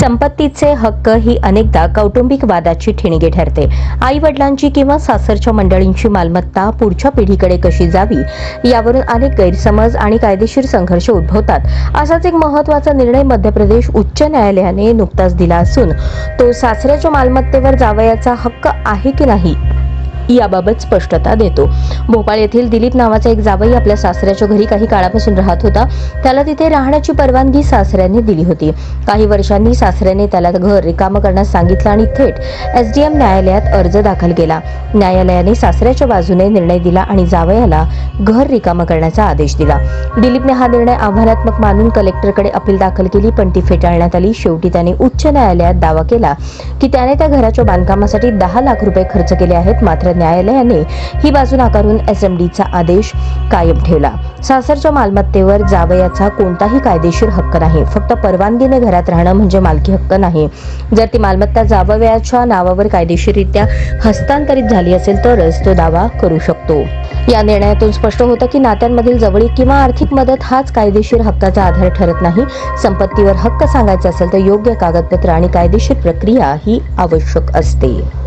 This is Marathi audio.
संपत्तीचे हक्क ही अनेकदा कौटुंबिक वादाची ठिणगी ठरते. आई वडिलांची किंवा सासरच्या मंडळींची मालमत्ता पुढच्या पिढीकडे कशी जावी यावरून अनेक गैरसमज आणि कायदेशीर संघर्ष उद्भवतात. असाच एक महत्त्वाचा निर्णय मध्य प्रदेश उच्च न्यायालयाने नुकताच दिला असून तो सासऱ्याच्या मालमत्तेवर जावयाचा हक्क आहे की नाही याबाबत स्पष्टता देतो. भोपाळ येथील दिलीप नावाचा एक जावई आपल्या सासऱ्याच्या घरी काही काळापासून राहत होता. त्याला तिथे राहण्याची परवानगी सासऱ्याने दिली होती. काही वर्षांनी सासऱ्याने त्याला घर रिकामं करण्यास सांगितलं आणि थेट एसडीएम न्यायालयात अर्ज दाखल केला. न्यायालयाने सासऱ्याच्या बाजूने निर्णय दिला आणि जावयाला घर रिकामं करण्याचा आदेश दिला. दिलीपने हा निर्णय आव्हानात्मक मानून कलेक्टरकडे अपील दाखल केली पण ती फेटाळण्यात आली. शेवटी त्याने उच्च न्यायालयात दावा केला की त्याने त्या घराच्या बांधकामासाठी दहा लाख रुपये खर्च केले आहेत मात्र न्यायालयाने ही बाजू नाकारून एसएमडीचा आदेश कायम ठेवला. सासरच्या मालमत्तेवर जावयाचा कोणताही कायदेशीर हक्क नाही. फक्त परवानगीने घरात राहणं म्हणजे मालकी हक्क नाही. जर ती मालमत्ता जावयाच्या नावावर कायदेशीररित्या हस्तांतरित झाली असेल तरच तो दावा करू शकतो. या निर्णयातून स्पष्ट होतं की नात्यांमधील जवळीक किंवा आर्थिक मदत हाच कायदेशीर हक्काचा आधार ठरत नाही. संपत्तीवर हक्क सांगायचा असेल तर योग्य कागदपत्र आणि कायदेशीर प्रक्रिया ही आवश्यक असते.